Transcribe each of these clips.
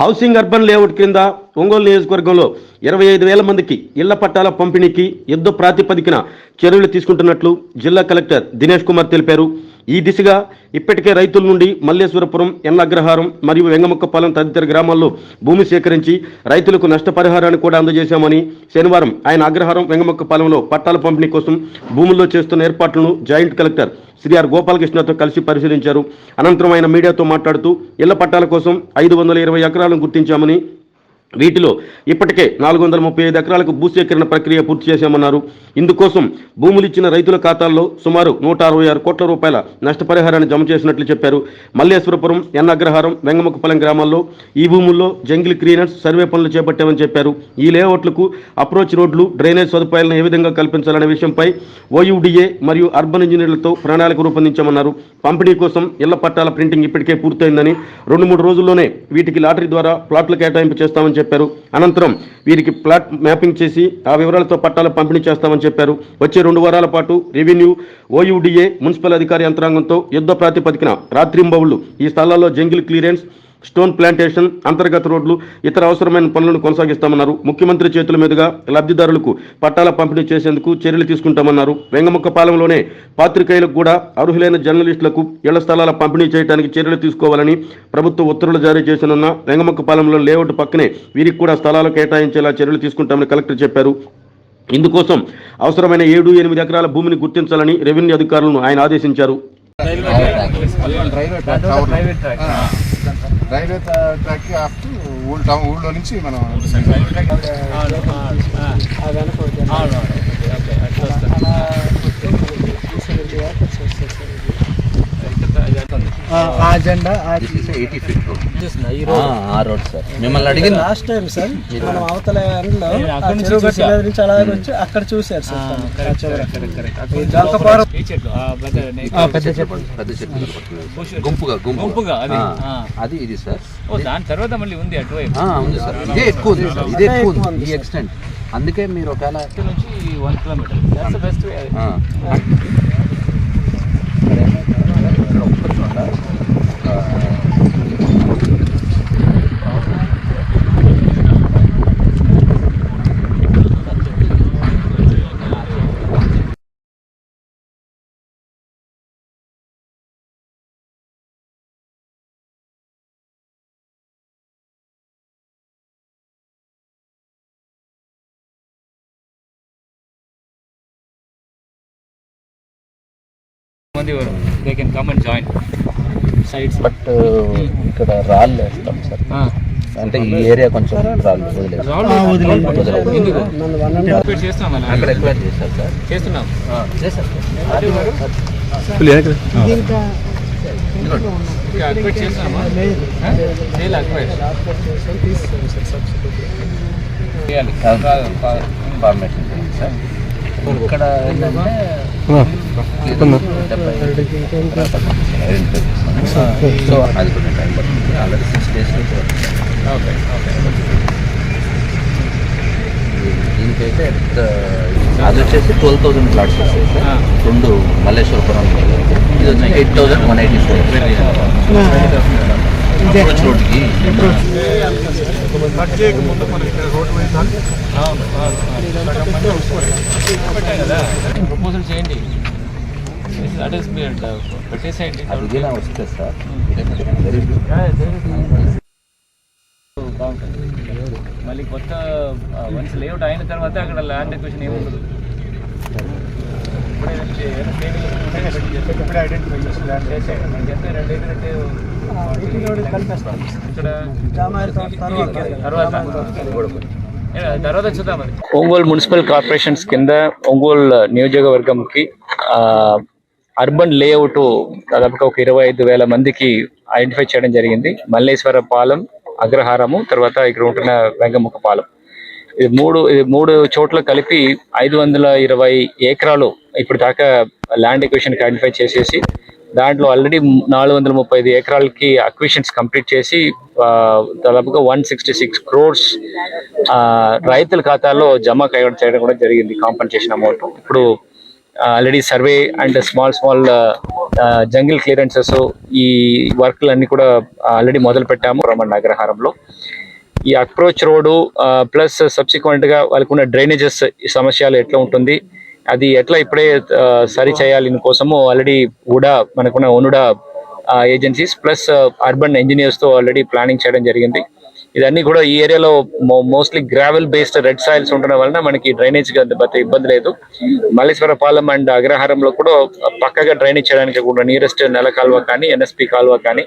Housing urban layout క్రింద ఒంగోలు నియోజకవర్గంలో ఇరవై ఐదు వేల మందికి ఇళ్ళ పట్టాల పంపిణీకి యుద్ధ ప్రాతిపదికన చర్యలు తీసుకుంటున్నట్లు జిల్లా కలెక్టర్ దినేష్ కుమార్ తెలిపారు. ఈ దిశగా ఇప్పటికే రైతుల నుండి మల్లేశ్వరపురం ఎన్న అగ్రహారం మరియు వెంగముక్కపాలెం తదితర గ్రామాల్లో భూమి సేకరించి రైతులకు నష్టపరిహారాన్ని కూడా అందజేశామని శనివారం ఆయన అగ్రహారం వెంగముక్కపాలెంలో పట్టాల పంపిణీ కోసం భూముల్లో చేస్తున్న ఏర్పాట్లను జాయింట్ కలెక్టర్ శ్రీ ఆర్ గోపాలకృష్ణతో కలిసి పరిశీలించారు. అనంతరం ఆయన మీడియాతో మాట్లాడుతూ ఇళ్ళ పట్టాల కోసం ఐదు వందల ఇరవై ఎకరాలను గుర్తించామని వీటిలో ఇప్పటికే నాలుగు వందల ముప్పై ఐదు ఎకరాలకు భూసేకరణ ప్రక్రియ పూర్తి చేశామన్నారు. ఇందుకోసం భూములు ఇచ్చిన రైతుల ఖాతాల్లో సుమారు నూట అరవై ఆరు కోట్ల రూపాయల నష్టపరిహారాన్ని జమ చేసినట్లు చెప్పారు. మల్లేశ్వరపురం ఎన్ అగ్రహారం వెంగముఖపాలెం గ్రామాల్లో ఈ భూముల్లో జంగిల్ క్లీనర్స్ సర్వే పనులు చేపట్టామని చెప్పారు. ఈ లేఅవుట్లకు అప్రోచ్ రోడ్లు డ్రైనేజ్ సదుపాయాలను ఏ విధంగా కల్పించాలనే విషయంపై ఓయుడిఏ మరియు అర్బన్ ఇంజనీర్లతో ప్రణాళిక రూపొందించామన్నారు. పంపిణీ కోసం ఇళ్ళ పట్టాల ప్రింటింగ్ ఇప్పటికే పూర్తయిందని రెండు మూడు రోజుల్లోనే వీటికి లాటరీ ద్వారా ప్లాట్లు కేటాయింపు చేస్తామని చెప్పారు. చెప్పారు. అనంతరం వీరికి ప్లాట్ మ్యాపింగ్ చేసి ఆ వివరాలతో పట్టాలు పంపిణీ చేస్తామని చెప్పారు. వచ్చే రెండు వారాల పాటు రెవెన్యూ ఓయూడీఏ మున్సిపల్ అధికారి యంత్రాంగంతో యుద్ధ ప్రాతిపదికన రాత్రింబవులు ఈ స్థలాల్లో జంగిల్ క్లియరెన్స్ స్టోన్ ప్లాంటేషన్ అంతర్గత రోడ్లు ఇతర అవసరమైన పనులను కొనసాగిస్తామన్నారు. ముఖ్యమంత్రి చేతుల మీదుగా లబ్ధిదారులకు పట్టాల పంపిణీ చేసేందుకు చర్యలు తీసుకుంటామన్నారు. వెంగముక్కపాలెంలోనే పాత్రికేయులకు కూడా అర్హులైన జర్నలిస్టులకు ఇళ్ళ స్థలాల పంపిణీ చేయడానికి చర్యలు తీసుకోవాలని ప్రభుత్వ ఉత్తర్వులు జారీ చేసనున్న వెంగముక్కపాలెంలో లేఅవుట్ పక్కనే వీరికి కూడా స్థలాలు కేటాయించేలా చర్యలు తీసుకుంటామని కలెక్టర్ చెప్పారు. ఇందుకోసం అవసరమైన ఏడు ఎనిమిది ఎకరాల భూమిని గుర్తించాలని రెవెన్యూ అధికారులను ఆయన ఆదేశించారు. రైల్వే ట్రాక్ ఊళ్ళో టౌన్ ఊళ్ళో నుంచి మనం ఆ జెండా ఆ ఎయిటీ ఫీట్ ఆ రోడ్ సార్ మిమ్మల్ని అడిగిన లాస్ట్ టైం సార్ మనం అవతల నుంచి అలాగే వచ్చి అక్కడ చూశారు సార్ పెద్ద చెట్టు. పెద్ద చెట్టు. గుంపుగా గుంపుగా. అది. ఆ, ఆ. అది ఇది సార్ ఓ దాని తర్వాత మళ్ళీ ఉంది అటువైపు. ఉంది సార్ ఇదే ఎక్కువ ఉంది సార్ ఇదే ఎక్కువ ఉంది ఈ ఎక్స్టెంట్ అందుకే మీరు ఒకవేళ నుంచి వన్ కిలోమీటర్. దట్స్ బెస్ట్ మంది they can come and join sides but ఇక్కడ రాళ్ళు వేస్తాం సార్. అంటే ఈ ఏరియా కొంచెం రాళ్ళు వదిలేదు వదిలేదు. నన్ను వన్ అండ్ హాఫ్ చేస్తున్నాం అలా. అక్కడ ఎక్వైర్ చేశారు సార్. చేస్తున్నాం. చేయాలి అక్వైట్ చేయాలి. ఫార్మేషన్ చేయండి సార్. ఇక్కడ ఏంటంటే సో అది కొంచెం టైం పడుతుంది ఆల్రెడీ సిక్స్ డేస్ నుంచి ఓకే ఓకే దీనికైతే at, అది వచ్చేసి ట్వెల్వ్ థౌసండ్ ప్లాట్స్ వస్తాయి సార్ Ah. రెండు మల్లేశ్వరపురం ఇది వచ్చి eight thousand one eighty four proposal చేయండి. మీరు పెట్టేసేయండి. అది కూడా వస్తే సార్ వెరీ గుడ్ బాగుంటుంది మళ్ళీ కొత్త వన్స్ లేఅవుట్ అయిన తర్వాత అక్కడ ల్యాండ్ ఎక్వేషన్ ఏమి ఉండదు ఇప్పుడే ఐడెంటిఫై చేసి ఇక్కడ తర్వాత తర్వాత చూద్దాం ఒంగోలు మున్సిపల్ కార్పొరేషన్స్ కింద ఒంగోలు నియోజకవర్గంకి అర్బన్ లేఅవుట్ దాదాపుగా ఒక ఇరవై ఐదు వేల మందికి ఐడెంటిఫై చేయడం జరిగింది. మల్లేశ్వర పాలెం అగ్రహారము తర్వాత ఇక్కడ ఉంటున్న వెంగముఖ పాలెం. ఇది మూడు ఇది మూడు చోట్ల కలిపి ఐదు వందల ఇరవై ఎకరాలు ఇప్పుడు దాకా ల్యాండ్ ఎక్విషన్ ఐడెంటిఫై చేసేసి దాంట్లో ఆల్రెడీ నాలుగు వందల ముప్పై ఐదు ఎకరాలకి అక్విషన్స్ కంప్లీట్ చేసి దాదాపుగా వన్ సిక్స్టీ సిక్స్ క్రోర్స్ రైతుల ఖాతాలో జమ కయ్యడం చేయడం కూడా జరిగింది కాంపన్సేషన్ అమౌంట్ ఇప్పుడు already survey and small small jungle clearances ఈ వర్క్లన్నీ కూడా ఆల్రెడీ మొదలు పెట్టాము రమణ అగ్రహారంలో ఈ అప్రోచ్ రోడ్డు ప్లస్ సబ్సిక్వెంట్గా వాళ్ళకున్న డ్రైనేజెస్ సమస్యలు ఎట్లా ఉంటుంది అది ఎట్లా ఇప్పుడే సరి చేయాలి కోసము ఆల్రెడీ ఉడా మనకున్న ఒనుడా ఏజెన్సీస్ ప్లస్ అర్బన్ ఇంజనీర్స్తో ఆల్రెడీ ప్లానింగ్ చేయడం జరిగింది. ఇదన్నీ కూడా ఈ ఏరియాలో mostly gravel based red soils ఉండడం వలన మనకి డ్రైనేజ్ ఇబ్బంది లేదు. మల్లేశ్వరపాలెం అండ్ అగ్రహారంలో కూడా పక్కగా డ్రైనేజ్ చేయడానికి కూడా నియరెస్ట్ నెల కాలువ కానీ ఎన్ఎస్పి కాలువ కానీ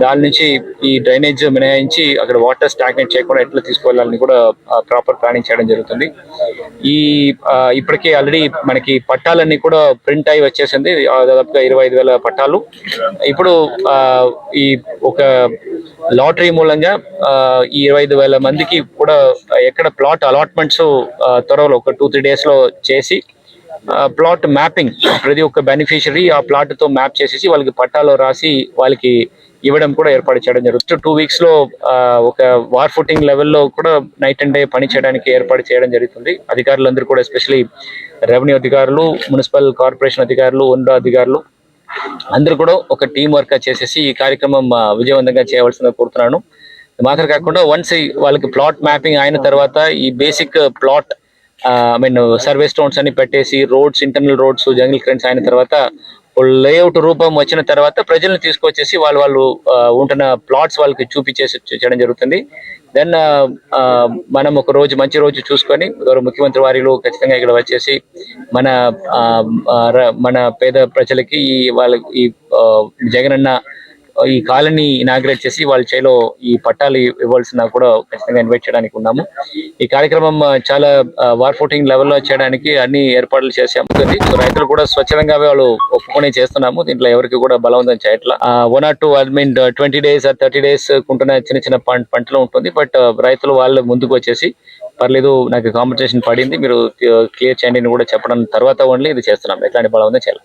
దాని నుంచి ఈ డ్రైనేజ్ మినహాయించి అక్కడ వాటర్ స్టాగ్నేట్ చేయకుండా ఎట్లా తీసుకువెళ్ళాలని కూడా ప్రాపర్ ప్లానింగ్ చేయడం జరుగుతుంది. ఈ ఆ, ఇప్పటికే ఆల్రెడీ మనకి పట్టాలన్నీ కూడా ప్రింట్ అయి వచ్చేసింది. దాదాపుగా ఇరవై ఐదు వేల పట్టాలు. ఇప్పుడు ఆ, ఈ ఒక లాటరీ మూలంగా ఆ, ఈ ఇరవై ఐదు వేల మందికి కూడా ఎక్కడ ప్లాట్ అలాట్మెంట్స్ త్వరలో ఒక టూ త్రీ డేస్లో చేసి ప్లాట్ మ్యాపింగ్ ప్రతి ఒక్క బెనిఫిషరీ ఆ ప్లాట్తో మ్యాప్ చేసేసి వాళ్ళకి పట్టాలో రాసి వాళ్ళకి ఇవ్వడం కూడా ఏర్పాటు చేయడం జరుగుతుంది. టూ వీక్స్లో ఒక వార్ ఫుటింగ్ లెవెల్లో కూడా నైట్ అండ్ డే పని చేయడానికి ఏర్పాటు చేయడం జరుగుతుంది. అధికారులందరూ కూడా ఎస్పెషలీ రెవెన్యూ అధికారులు మున్సిపల్ కార్పొరేషన్ అధికారులు ఉండ అధికారులు అందరూ కూడా ఒక టీం వర్క్ చేసేసి ఈ కార్యక్రమం విజయవంతంగా చేయవలసిందిగా కోరుతున్నాను. మాత్రం కాకుండా వన్స్ వాళ్ళకి ప్లాట్ మ్యాపింగ్ అయిన తర్వాత ఈ basic plot I mean survey stones అని పెట్టేసి రోడ్స్ ఇంటర్నల్ రోడ్స్ జంగిల్ క్రెన్స్ అయిన తర్వాత లేఅవుట్ రూపం వచ్చిన తర్వాత ప్రజల్ని తీసుకొచ్చేసి వాళ్ళు వాళ్ళు ఉంటున్న ప్లాట్స్ వాళ్ళకి చూపించేసి చేయడం జరుగుతుంది. దెన్ మనం ఒక రోజు మంచి రోజు చూసుకొని గౌరవ ముఖ్యమంత్రి వారిలో ఖచ్చితంగా ఇక్కడ వచ్చేసి మన ఆ, మన పేద ప్రజలకి ఈ వాళ్ళ ఈ జగనన్న ఈ కాలనీ ఇనాగ్రేట్ చేసి వాళ్ళ చేలో ఈ పట్టాలు ఇవ్వాల్సిన కూడా ఖచ్చితంగా ఇన్వైట్ చేయడానికి ఉన్నాము. ఈ కార్యక్రమం చాలా వార్ ఫోటింగ్ లెవెల్లో చేయడానికి అన్ని ఏర్పాట్లు చేసాము సో రైతులు కూడా స్వచ్ఛందంగా వాళ్ళు ఒప్పుకొని చేస్తున్నాము. దీంట్లో ఎవరికి కూడా బలవంతం చేయట్లా. One or two I mean twenty days thirty days కుంటున్న చిన్న చిన్న పంట పంటలు ఉంటుంది. బట్ రైతులు వాళ్ళు ముందుకు వచ్చేసి పర్లేదు నాకు కాంపిటీషన్ పడింది. మీరు క్లియర్ చేయండి అని కూడా చెప్పడం తర్వాత ఓన్లీ ఇది చేస్తున్నాం. ఎట్లాంటి బలం ఉందో చేయాలి